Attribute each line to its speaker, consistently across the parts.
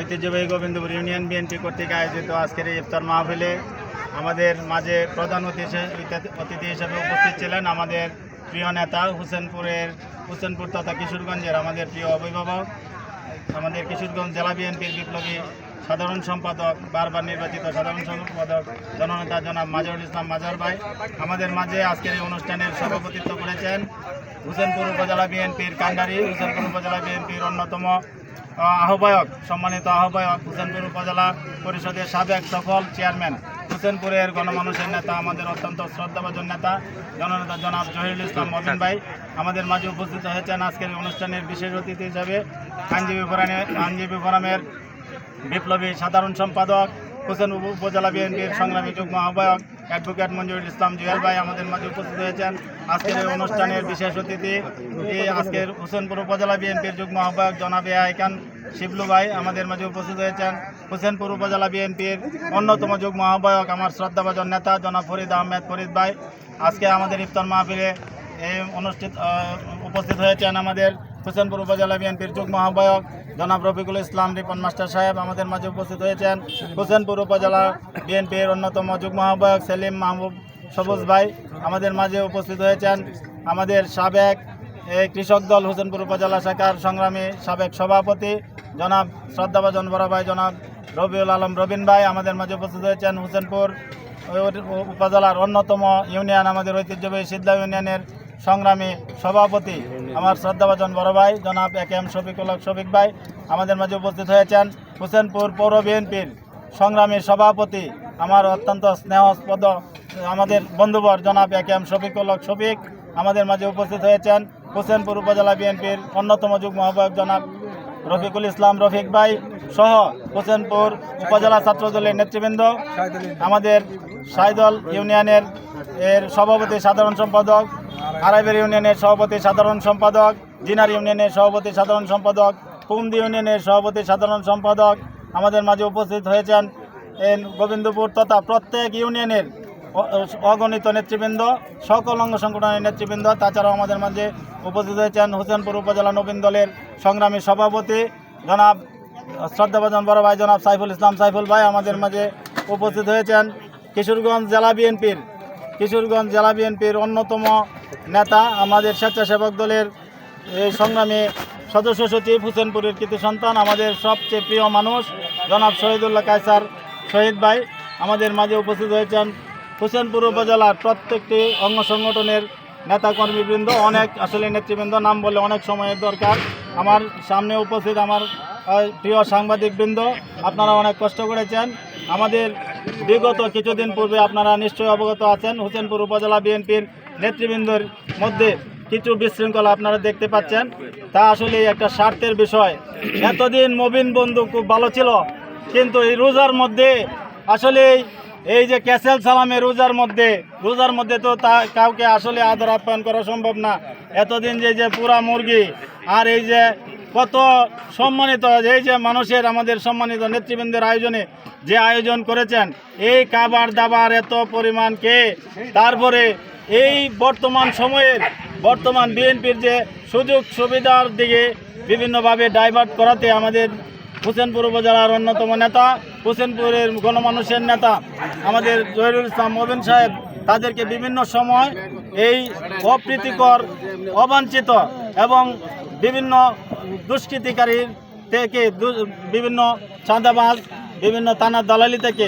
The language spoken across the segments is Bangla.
Speaker 1: ঐতিহ্যবাহী গোবিন্দপুর ইউনিয়ন বিএনপি কর্তৃক আয়োজিত আজকের এই ইফতার মাহফিলে আমাদের মাঝে প্রধান অতিথি অতিথি হিসেবে উপস্থিত ছিলেন আমাদের প্রিয় নেতা হুসেনপুরের হুসেনপুর তথা কিশোরগঞ্জের আমাদের প্রিয় অভিভাবক, আমাদের কিশোরগঞ্জ জেলা বিএনপির বিপ্লবী সাধারণ সম্পাদক, বারবার নির্বাচিত সাধারণ সম্পাদক জননেতা জনাব মাজহারুল ইসলাম মাজার ভাই। আমাদের মাঝে আজকের এই অনুষ্ঠানের সভাপতিত্ব করেছেন হুসেনপুর উপজেলা বিএনপির কান্ডারি, হুসেনপুর উপজেলা বিএনপির অন্যতম আহ্বায়ক, সম্মানিত আহ্বায়ক, হুসেনপুর উপজেলা পরিষদের সাবেক সফল চেয়ারম্যান, হুসেনপুরের গণমানুষের নেতা, আমাদের অত্যন্ত শ্রদ্ধাভাজন নেতা, জননেতা জনাব জহিরুল ইসলাম মবিন ভাই, আমাদের মাঝে উপস্থিত হয়েছেন আজকের অনুষ্ঠানের বিশেষ অতিথি হিসাবে আইনজীবী ফোরামে, আইনজীবী ফোরামের বিপ্লবী সাধারণ সম্পাদক হোসেন উপজেলা বিএনপির সংগ্রামী যুগ্ম আহ্বায়ক অ্যাডভোকেট মঞ্জুরুল ইসলাম জুয়েল ভাই আমাদের মাঝে উপস্থিত হয়েছেন। আজকের এই অনুষ্ঠানের বিশেষ অতিথি আজকের হোসেনপুর উপজেলা বিএনপির যুগ্ম আহ্বায়ক জনাবে আইকান শিবলু ভাই আমাদের মাঝে উপস্থিত হয়েছেন। হোসেনপুর উপজেলা বিএনপির অন্যতম যুগ্ম আহ্বায়ক আমার শ্রদ্ধাভাজন নেতা জনাব ফরিদ আহমেদ ফরিদ ভাই। আজকে আমাদের ইফতার মাহফিলে অনুষ্ঠিত উপস্থিত হয়েছেন আমাদের হোসেনপুর উপজেলা বিএনপির যুগ্ম আহ্বায়ক জনাব রফিকুল ইসলাম রিপন মাস্টার সাহেব আমাদের মাঝে উপস্থিত হয়েছেন। হোসেনপুর উপজেলা বিএনপির অন্যতম যুগ্ম আহ্বায়ক সেলিম মাহবুব সবুজ ভাই আমাদের মাঝে উপস্থিত হয়েছেন। আমাদের সাবেক এই কৃষক দল হোসেনপুর উপজেলা শাখার সংগ্রামী সাবেক সভাপতি জনাব শ্রদ্ধাভাজন বড় ভাই, জনাব রবিউল আলম রবিন ভাই আমাদের মাঝে উপস্থিত হয়েছেন। হোসেনপুর উপজেলার অন্যতম ইউনিয়ন আমাদের ঐতিহ্যবাহী সিদ্ধা ইউনিয়নের সংগ্রামী সভাপতি আমার শ্রদ্ধাভাজন বড় ভাই, জনাব A K M Shafiqul Shafiq ভাই, আমাদের মাঝে উপস্থিত হয়েছেন হোসেনপুর পৌর বিএনপির সংগ্রামী সভাপতি, আমার অত্যন্ত স্নেহস্পদ, আমাদের বন্ধুবর জনাব A K M Shafiqul Shafiq, আমাদের মাঝে উপস্থিত হয়েছেন হোসেনপুর উপজেলা বিএনপির অন্যতম যুগ আহ্বায়ক জনাব রফিকুল ইসলাম, রফিক ভাই সহ হোসেনপুর উপজেলা ছাত্রদলের নেতৃবৃন্দ। আমাদের সাইদল ইউনিয়নের এর সভাপতি সাধারণ সম্পাদক আরাইবের ইউনিয়নের সভাপতি সাধারণ সম্পাদক, জিনার ইউনিয়নের সভাপতি সাধারণ সম্পাদক, কুমদি ইউনিয়নের সভাপতি সাধারণ সম্পাদক আমাদের মাঝে উপস্থিত হয়েছেন গোবিন্দপুর তথা প্রত্যেক ইউনিয়নের অগণিত নেতৃবৃন্দ, সকল অঙ্গ সংগঠনের নেতৃবৃন্দ, তাছাড়াও আমাদের মাঝে উপস্থিত হয়েছেন হোসেনপুর উপজেলা নবীন দলের সংগ্রামী সভাপতি জনাব শ্রদ্ধাভাজন বড় ভাই জনাব সাইফুল ইসলাম সাইফুল ভাই আমাদের মাঝে উপস্থিত হয়েছেন। কিশোরগঞ্জ জেলা বিএনপির, কিশোরগঞ্জ জেলা বিএনপির অন্যতম নেতা আমাদের স্বেচ্ছাসেবক দলের এই সংগ্রামী সদস্য সচিব হুসেনপুরের কৃতি সন্তান, আমাদের সবচেয়ে প্রিয় মানুষ জনাব শহীদুল্লাহ কায়সার শহীদ ভাই আমাদের মাঝে উপস্থিত হয়েছেন। হুসেনপুর উপজেলার প্রত্যেকটি অঙ্গ সংগঠনের নেতা কর্মীবৃন্দ অনেক আসলে নেতৃবৃন্দ, নাম বলে অনেক সময়ের দরকার। আমার সামনে উপস্থিত আমার প্রিয় সাংবাদিকবৃন্দ, আপনারা অনেক কষ্ট করেছেন। আমাদের বিগত কিছুদিন পূর্বে আপনারা নিশ্চয়ই অবগত আছেন, হোসেনপুর উপজেলা বিএনপির নেতৃবৃন্দের মধ্যে কিছু বিশৃঙ্খলা আপনারা দেখতে পাচ্ছেন। তা আসলে একটা স্বার্থের বিষয়। এতদিন মবিন বন্ধু খুব ভালো ছিল, কিন্তু এই রোজার মধ্যে আসলে এই যে ক্যাসেল সালামে রোজার মধ্যে রোজার মধ্যে তো তা কাউকে আসলে আদর আপ্যায়ন করা সম্ভব না। এতদিন যে যে পুরা মুরগি, আর এই যে কত সম্মানিত, এই যে মানুষের আমাদের সম্মানিত নেতৃবৃন্দের আয়োজনে যে আয়োজন করেছেন, এই খাবার দাবার এত পরিমাণ কে? তারপরে এই বর্তমান সময়ের, বর্তমান বিএনপির যে সুযোগ সুবিধার দিকে বিভিন্নভাবে ডাইভার্ট করাতে আমাদের হোসেনপুর উপজেলার অন্যতম নেতা হোসেনপুরের গণমানুষের নেতা আমাদের জহিরুল ইসলাম মবিন সাহেব, তাদেরকে বিভিন্ন সময় এই অপ্রীতিকর, অবাঞ্ছিত এবং বিভিন্ন দুষ্কৃতিকারীর থেকে বিভিন্ন চাঁদাবাজ, বিভিন্ন থানার দালালি থেকে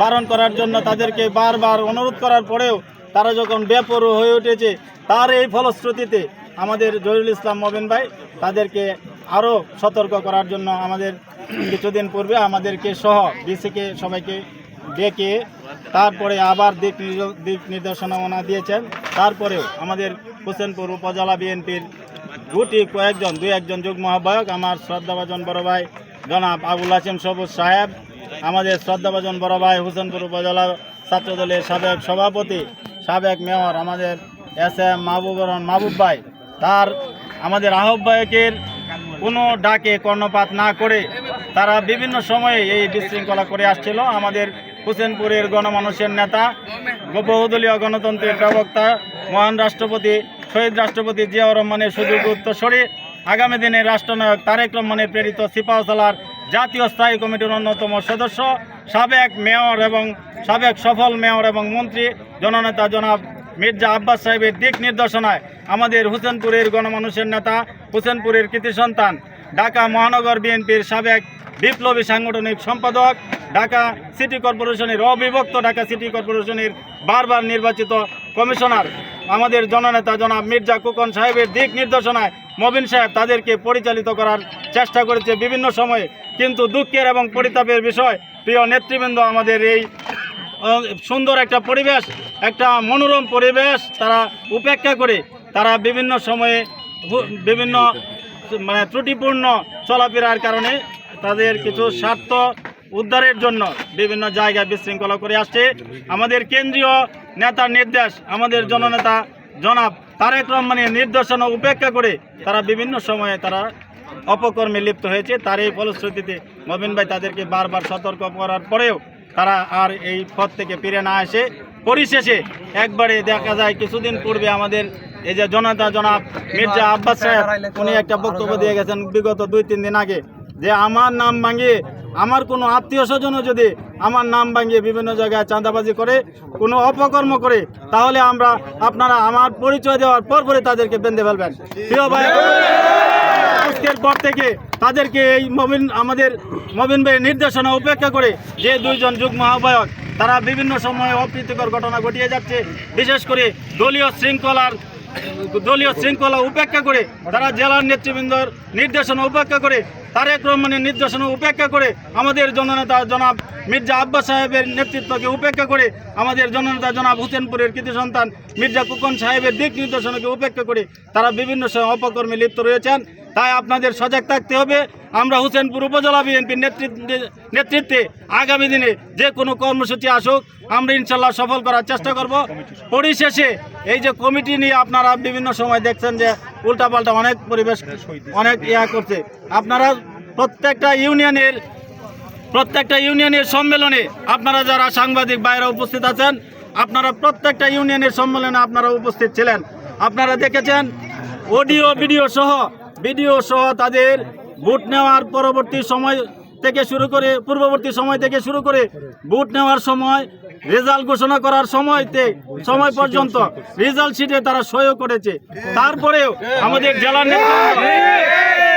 Speaker 1: বারণ করার জন্য তাদেরকে বারবার অনুরোধ করার পরেও তারা যখন বেপরু হয়ে উঠেছে, তার এই ফলশ্রুতিতে আমাদের জহিরুল ইসলাম মবিন ভাই তাদেরকে আরও সতর্ক করার জন্য আমাদের কিছুদিন পূর্বে আমাদেরকে সহ বিসিকে সবাইকে ডেকে তারপরে আবার দিক দিক নির্দেশনা ওনা দিয়েছেন। তারপরেও আমাদের হোসেনপুর উপজেলা বিএনপির গুটি কয়েকজন, দুই একজন যুগ্ম আহ্বায়ক, আমার শ্রদ্ধাভাজন বড় ভাই জনাব আবুল হাসিম সবুজ সাহেব, আমাদের শ্রদ্ধাভাজন বড় ভাই হোসেনপুর উপজেলা ছাত্রদলের সাবেক সভাপতি, সাবেক মেয়র আমাদের এস এম মাহবুবর রহমান মাহবুব ভাই। তার আমাদের আহ্বায়কের কোনো ডাকে কর্ণপাত না করে তারা বিভিন্ন সময়ে এই বিশৃঙ্খলা করে আসছিল। আমাদের হুসেনপুরের গণমানুষের নেতা, বহুদলীয় গণতন্ত্রের প্রবক্তা, মহান রাষ্ট্রপতি শহীদ রাষ্ট্রপতি জিয়াউর রহমানের সুযোগ উত্তরসরী, আগামী দিনে রাষ্ট্রনায়ক তারেক রহমানের প্রেরিত সিপাহসালার জাতীয় স্থায়ী কমিটির অন্যতম সদস্য, সাবেক মেয়র এবং সাবেক সফল মেয়র এবং মন্ত্রী জননেতা জনাব মির্জা আব্বাস সাহেবের দিক নির্দেশনায় আমাদের হুসেনপুরের গণমানুষের নেতা, হুসেনপুরের কৃতি সন্তান, ঢাকা মহানগর বিএনপির সাবেক বিপ্লবী সাংগঠনিক সম্পাদক, ঢাকা সিটি কর্পোরেশনের অবিভক্ত ঢাকা সিটি কর্পোরেশনের বারবার নির্বাচিত কমিশনার। আমাদের জননেতা জনাব মির্জা কুকন সাহেবের দিক নির্দেশনায় মবিন সাহেব তাদেরকে পরিচালিত করার চেষ্টা করেছে বিভিন্ন সময়ে। কিন্তু দুঃখের এবং পরিতাপের বিষয়, প্রিয় নেতৃবৃন্দ, আমাদের এই সুন্দর একটা পরিবেশ, একটা মনোরম পরিবেশ তারা উপেক্ষা করে তারা বিভিন্ন সময়ে বিভিন্ন মানে ত্রুটিপূর্ণ চলাফেরার কারণে তাদের কিছু স্বার্থ উদ্ধারের জন্য বিভিন্ন জায়গায় বিশৃঙ্খলা করে আসছে। আমাদের কেন্দ্রীয় নেতার নির্দেশ, আমাদের জননেতা জনাব তারেক রহমানের নির্দেশনা উপেক্ষা করে তারা বিভিন্ন সময়ে তারা অপকর্মে লিপ্ত হয়েছে। তার এই ফলশ্রুতিতে মবিন ভাই তাদেরকে বারবার সতর্ক করার পরেও তারা আর এই পথ থেকে ফিরে না এসে পরিশেষে একবারে দেখা যায়, কিছুদিন পূর্বে আমাদের এই যে জনতা জনাব মির্জা আব্বাস সাহেব উনি একটা বক্তব্য দিয়ে গেছেন বিগত দুই তিন দিন আগে যে আমার নাম ভাঙিয়ে আমার কোনো আত্মীয় স্বজনও যদি আমার নাম ভাঙিয়ে বিভিন্ন জায়গায় চাঁদাবাজি করে কোনো অপকর্ম করে তাহলে আমরা আপনারা আমার পরিচয় দেওয়ার পর পরে তাদেরকে বেঁধে ফেলবেন। প্রিয় ভাই আজকের পর থেকে তাদেরকে এই মবিন আমাদের মবিন ভাইয়ের নির্দেশনা উপেক্ষা করে যে দুইজন যুগ্ম আহ্বায়ক তারা বিভিন্ন সময়ে অপ্রীতিকর ঘটনা ঘটিয়ে যাচ্ছে। বিশেষ করে দলীয় শৃঙ্খলার দলীয় শৃঙ্খলা উপেক্ষা করে, তারা জেলার নেতৃবৃন্দর নির্দেশনা উপেক্ষা করে, তারেক রহমানের নির্দেশনা উপেক্ষা করে, আমাদের জননেতা জনাব মির্জা আব্বাস সাহেবের নেতৃত্বকে উপেক্ষা করে, আমাদের জননেতা জনাব হুসেনপুরের কৃতি সন্তান মির্জা কুকন সাহেবের দিক নির্দেশনাকে উপেক্ষা করে, তারা বিভিন্ন সময় অপকর্মে লিপ্ত রয়েছেন। তাই আপনাদের সজাগ থাকতে হবে। আমরা হুসেনপুর উপজেলা বিএনপির নেতৃত্বে নেতৃত্বে আগামী দিনে যে কোনো কর্মসূচি আসুক, আমরা ইনশাল্লাহ সফল করার চেষ্টা করব। পরিশেষে এই যে কমিটি নিয়ে আপনারা বিভিন্ন সময় দেখছেন যে উল্টাপাল্টা অনেক পরিবেশ অনেক ইয়া করছে। আপনারা প্রত্যেকটা ইউনিয়নের প্রত্যেকটা ইউনিয়নের সম্মেলনে আপনারা যারা সাংবাদিক বাইরে উপস্থিত আছেন, আপনারা প্রত্যেকটা ইউনিয়নের সম্মেলনে আপনারা উপস্থিত ছিলেন। আপনারা দেখেছেন, অডিও, ভিডিও সহ ভিডিও সহ তাদের ভোট নেওয়ার পরবর্তী সময় থেকে শুরু করে, পূর্ববর্তী সময় থেকে শুরু করে ভোট নেওয়ার সময়, রেজাল্ট ঘোষণা করার সময়তে সময় পর্যন্ত রেজাল্ট শিটে তারা সইও করেছে। তারপরেও আমাদের জেলা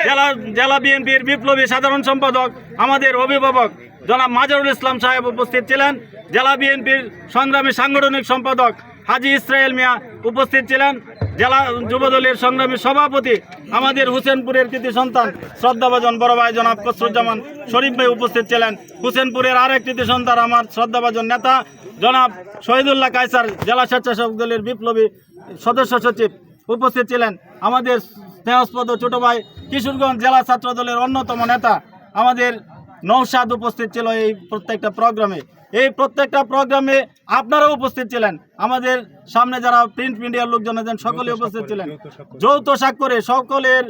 Speaker 1: জেলা জেলা বিএনপির বিপ্লবী সাধারণ সম্পাদক, আমাদের অভিভাবক জনাব মাজারুল ইসলাম সাহেব উপস্থিত ছিলেন। জেলা বিএনপির সংগ্রামী সাংগঠনিক সম্পাদক হাজি ইসরায়েল মিয়া উপস্থিত ছিলেন। জেলা যুবদলের সংগ্রামী সভাপতি আমাদের হুসেনপুরের কৃতি সন্তান শ্রদ্ধাভাজন বড় ভাই জনাব কসরুজ্জামান শরীফ ভাই উপস্থিত ছিলেন। হুসেনপুরের আরেক কৃতি সন্তান আমার শ্রদ্ধাভাজন নেতা জনাব শহীদুল্লাহ কায়সার জেলা স্বেচ্ছাসেবক দলের বিপ্লবী সদস্য সচিব উপস্থিত ছিলেন। আমাদের স্নেহস্পদ ছোট ভাই কিশোরগঞ্জ জেলা ছাত্র দলের অন্যতম নেতা আমাদের নৌসাদ উপস্থিত ছিল এই প্রত্যেকটা প্রোগ্রামে। এই প্রত্যেকটা প্রোগ্রামে আপনারাও উপস্থিত ছিলেন। আমাদের সামনে যারা প্রিন্ট মিডিয়ার লোকজন আছেন সকলে উপস্থিত ছিলেন। যৌথ স্বাক্ষরে সকলের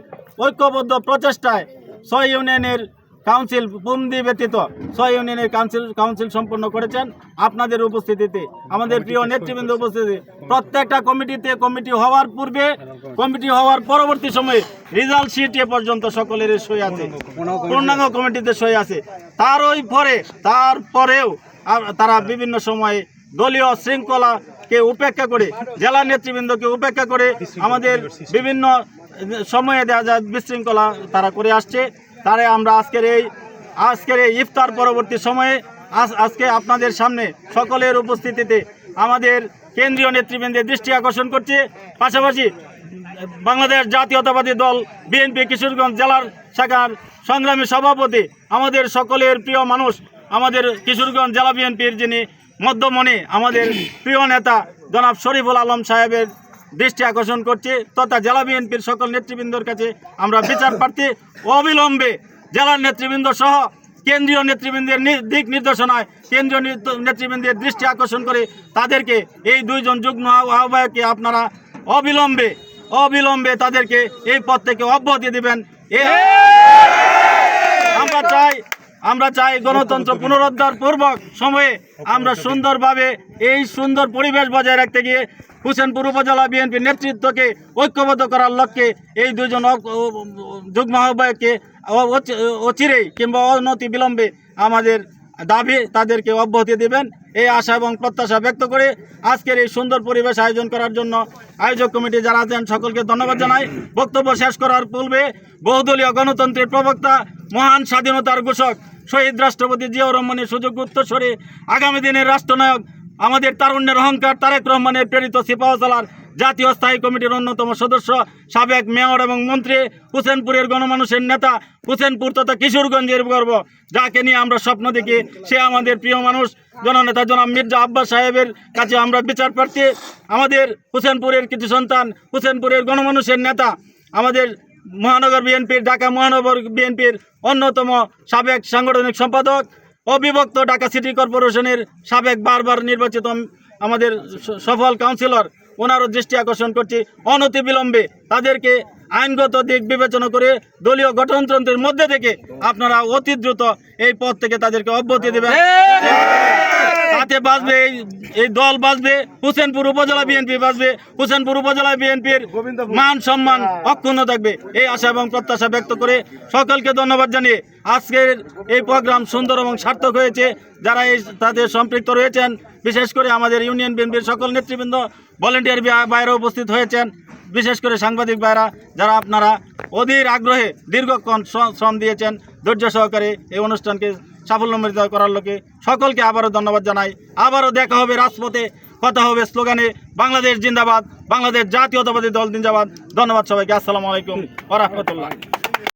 Speaker 1: ঐক্যবদ্ধ প্রচেষ্টায় ছয় ইউনিয়নের কাউন্সিল পুমদি ব্যতীত ছয় ইউনিয়নের কাউন্সিল কাউন্সিল সম্পন্ন করেছেন আপনাদের উপস্থিতিতে। আমাদের প্রিয় নেতৃবৃন্দ উপস্থিতি। প্রত্যেকটা কমিটিতে কমিটি হওয়ার পূর্বে কমিটি হওয়ার পরবর্তী সময়ে রেজাল্ট শিট এ পর্যন্ত সকলের সই আছে। পূর্ণাঙ্গ কমিটিতে সই আছে। তার ওই পরে তারপরেও তারা বিভিন্ন সময়ে দলীয় শৃঙ্খলাকে উপেক্ষা করে, জেলা নেতৃবৃন্দকে উপেক্ষা করে আমাদের বিভিন্ন সময়ে দেখা যায় বিশৃঙ্খলা তারা করে আসছে। তারে আমরা আজকের এই আজকের এই ইফতার পরবর্তী সময়ে আজ, আজকে আপনাদের সামনে সকলের উপস্থিতিতে আমাদের কেন্দ্রীয় নেতৃবৃন্দের দৃষ্টি আকর্ষণ করছে। পাশাপাশি বাংলাদেশ জাতীয়তাবাদী দল, বিএনপি, কিশোরগঞ্জ জেলার শাখার সংগ্রামী সভাপতি, আমাদের সকলের প্রিয় মানুষ আমাদের কিশোরগঞ্জ জেলা বিএনপির যিনি মধ্যমণি, আমাদের প্রিয় নেতা জনাব শরীফুল আলম সাহেবের দৃষ্টি আকর্ষণ করছি তথা জেলা বিএনপির সকল নেতৃবৃন্দর কাছে আমরা বিচার প্রার্থী অবিলম্বে জেলার নেতৃবৃন্দ সহ কেন্দ্রীয় নেতৃবৃন্দের দিক নির্দেশনায় কেন্দ্রীয় নেতৃবৃন্দের দৃষ্টি আকর্ষণ করে তাদেরকে এই দুইজন যুগ্ম আহ্ব- আহ্বায়ককে আপনারা অবিলম্বে অবিলম্বে তাদেরকে এই পদ থেকে অব্যাহতি দিবেন। আমরা চাই আমরা চাই গণতন্ত্র পুনরুদ্ধার পূর্বক সময়ে আমরা সুন্দরভাবে এই সুন্দর পরিবেশ বজায় রাখতে গিয়ে হুসেনপুর উপজেলা বিএনপি নেতৃত্বকে ঐক্যবদ্ধ করার লক্ষ্যে এই দুজন যুগ্ম আহ্বায়ককে অ- অচি- অচিরেই কিংবা অনতি বিলম্বে আমাদের দাবি তাদেরকে অব্যাহতি দেবেন। এই আশা এবং প্রত্যাশা ব্যক্ত করে আজকের এই সুন্দর পরিবেশ আয়োজন করার জন্য আয়োজক কমিটি যারা আছেন সকলকে ধন্যবাদ জানাই। বক্তব্য শেষ করার পূর্বে বহুদলীয় গণতন্ত্রের প্রবক্তা, মহান স্বাধীনতার ঘোষক শহীদ রাষ্ট্রপতি জিয়াউর রহমানের সুযোগ উত্তরস্বরে আগামী দিনের রাষ্ট্রনায়ক আমাদের তারুণ্যের অহংকার তারেক রহমানের প্রেরিত সিপাহসালার জাতীয় স্থায়ী কমিটির অন্যতম সদস্য, সাবেক মেয়র এবং মন্ত্রী হুসেনপুরের গণমানুষের নেতা হুসেনপুর তথা কিশোরগঞ্জের গর্ব। যাকে নিয়ে আমরা স্বপ্ন দেখি, সে আমাদের প্রিয় মানুষ। জননেতা জনাব মির্জা আব্বাস সাহেবের কাছে আমরা বিচার প্রার্থী। আমাদের হুসেনপুরের কিছু সন্তান, হুসেনপুরের গণমানুষের নেতা, আমাদের মহানগর বিএনপির, ঢাকা মহানগর বিএনপির অন্যতম সাবেক সাংগঠনিক সম্পাদক, অবিভক্ত ঢাকা সিটি কর্পোরেশনের সাবেক বারবার নির্বাচিত আমাদের সফল কাউন্সিলর, ওনারও দৃষ্টি আকর্ষণ করছি। অনতি বিলম্বে তাদেরকে আইনগত দিক বিবেচনা করে দলীয় গঠনতন্ত্রের মধ্যে থেকে আপনারা অতি দ্রুত এই পদ থেকে তাদেরকে অব্যাহতি দেবেন। তাতে বাঁচবে এই দল বাঁচবে হুসেনপুর উপজেলা বিএনপি বাঁচবে হুসেনপুর উপজেলা বিএনপির মান সম্মান অক্ষুণ্ণ থাকবে। এই আশা এবং প্রত্যাশা ব্যক্ত করে সকলকে ধন্যবাদ জানিয়ে আজকের এই প্রোগ্রাম সুন্দর এবং সার্থক হয়েছে। যারা এই তাদের সম্পৃক্ত রয়েছেন বিশেষ করে আমাদের ইউনিয়ন বিএনপির সকল নেতৃবৃন্দ ভলেন্টিয়ার বাইরে উপস্থিত হয়েছেন বিশেষ করে সাংবাদিক ভাইরা যারা আপনারা অধীর আগ্রহে দীর্ঘক্ষণ শ্রম দিয়েছেন ধৈর্য সহকারে এই অনুষ্ঠানকে সাফল্যমণ্ডিত করার লোকে সকলকে আবারও ধন্যবাদ জানাই। আবারও দেখা হবে রাজপথে, কথা হবে স্লোগানে, বাংলাদেশ জিন্দাবাদ, বাংলাদেশ জাতীয়তাবাদী দল জিন্দাবাদ। ধন্যবাদ সবাইকে, আসসালামু আলাইকুম ওরহমতুল্লাহ